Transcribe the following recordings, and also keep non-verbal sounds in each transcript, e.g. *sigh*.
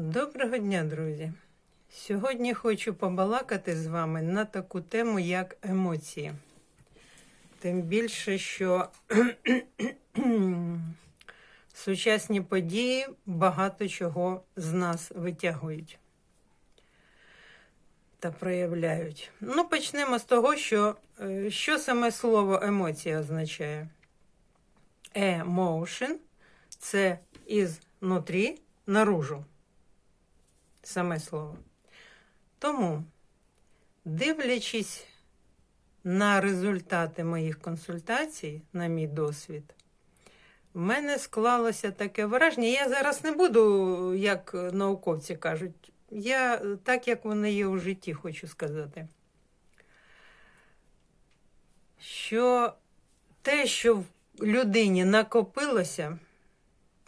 Доброго дня, друзі! Сьогодні хочу побалакати з вами на таку тему, як емоції. Тим більше, що *clears throat* сучасні події багато чого з нас витягують та проявляють. Ну, почнемо з того, що, е, що саме слово емоція означає. Emotion – це із внутрі наружу саме слово. Тому, дивлячись на результати моїх консультацій, на мій досвід, в мене склалося таке враження. Я зараз не буду, як науковці кажуть, я так, як вони є у житті, хочу сказати. Що те, що в людині накопилося,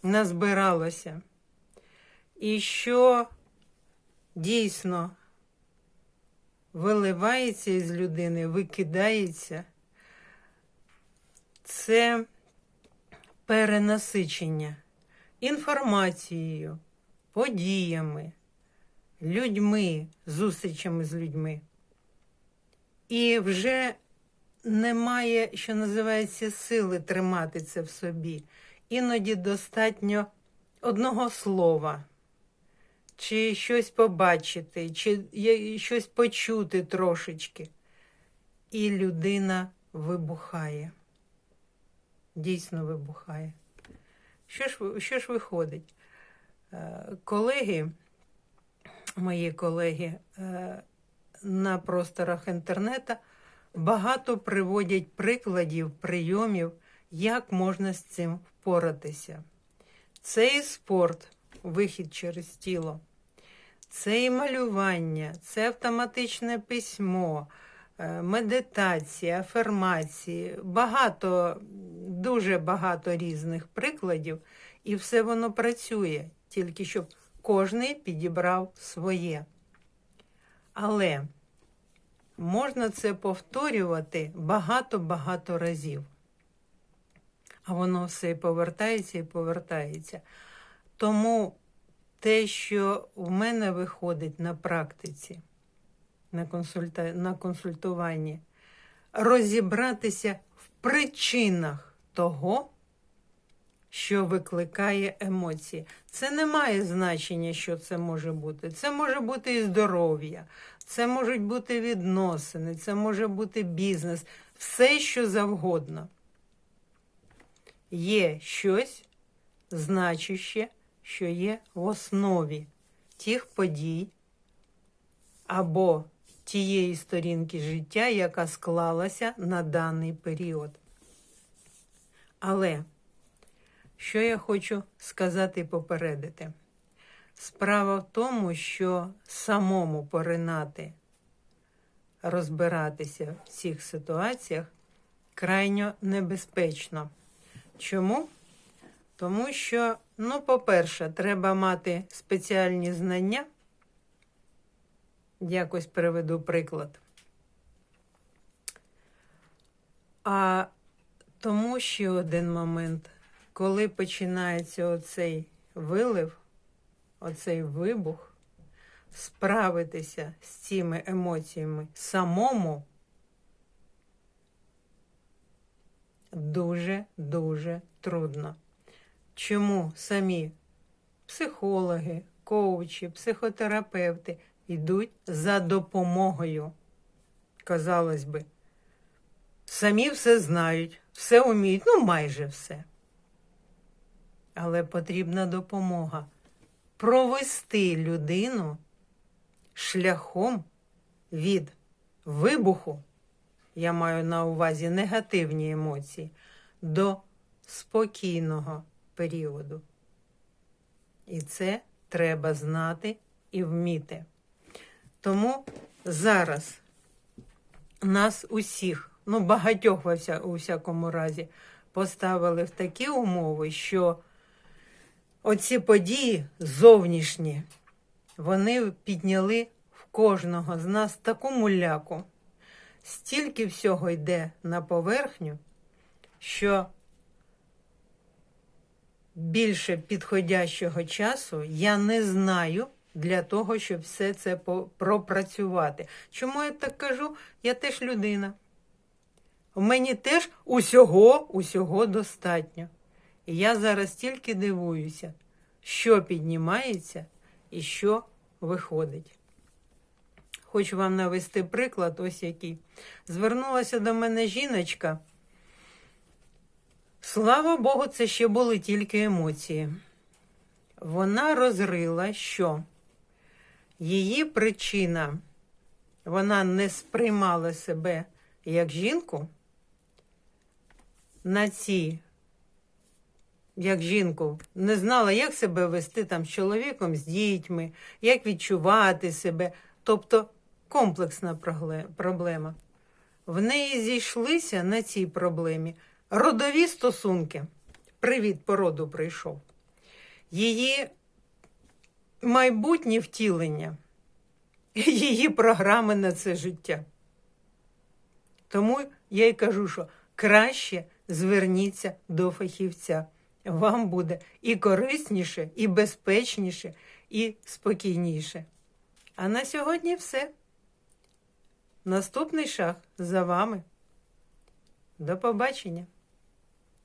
назбиралося, і що дійсно виливається із людини, викидається, це перенасичення інформацією, подіями, людьми, зустрічами з людьми. І вже немає, що називається, сили тримати це в собі. Іноді достатньо одного слова чи щось побачити, чи щось почути трошечки. І людина вибухає. Дійсно вибухає. Що ж, що ж виходить? Е, Колеги, мої колеги е, на просторах інтернету багато приводять прикладів, прийомів, як можна з цим впоратися. Це і спорт, вихід через тіло, це і малювання, це автоматичне письмо, е, медитація, афермації, багато, дуже багато різних прикладів, і все воно працює, тільки щоб кожний підібрав своє. Але можна це повторювати багато-багато разів. А воно все і повертається і повертається. Тому те, що в мене виходить на практиці, на, консульта... на консультуванні, розібратися в причинах того, що викликає емоції. Це не має значення, що це може бути. Це може бути і здоров'я, це можуть бути відносини, це може бути бізнес, все, що завгодно. Є щось значуще, що є в основі тих подій або тієї сторінки життя, яка склалася на даний період. Але що я хочу сказати і попередити? Справа в тому, що самому поринати, розбиратися в цих ситуаціях крайньо небезпечно. Чому? Тому що, ну, по-перше, треба мати спеціальні знання. Якось приведу приклад. А тому ще один момент, коли починається оцей вилив, оцей вибух, справитися з цими емоціями самому дуже-дуже трудно. Чому самі психологи, коучі, психотерапевти йдуть за допомогою? Казалось би, самі все знають, все вміють, ну майже все. Але потрібна допомога провести людину шляхом від вибуху, я маю на увазі негативні емоції, до спокійного періоду. І це треба знати і вміти. Тому зараз нас усіх, ну багатьох у всякому разі, поставили в такі умови, що оці події зовнішні, вони підняли в кожного з нас таку муляку. Стільки всього йде на поверхню, що більше підходящого часу я не знаю для того, щоб все це пропрацювати. Чому я так кажу? Я теж людина. У мені теж усього, усього достатньо. І я зараз тільки дивуюся, що піднімається і що виходить. Хочу вам навести приклад, ось який. Звернулася до мене жіночка. Слава Богу, це ще були тільки емоції. Вона розрила, що її причина, вона не сприймала себе як жінку на ці, як жінку, не знала, як себе вести там з чоловіком, з дітьми, як відчувати себе. Тобто комплексна проблема. В неї зійшлися на цій проблемі родові стосунки. Привіт по роду прийшов. Її майбутнє втілення, її програми на це життя. Тому я й кажу, що краще зверніться до фахівця. Вам буде і корисніше, і безпечніше, і спокійніше. А на сьогодні все. Наступний шаг за вами. До побачення.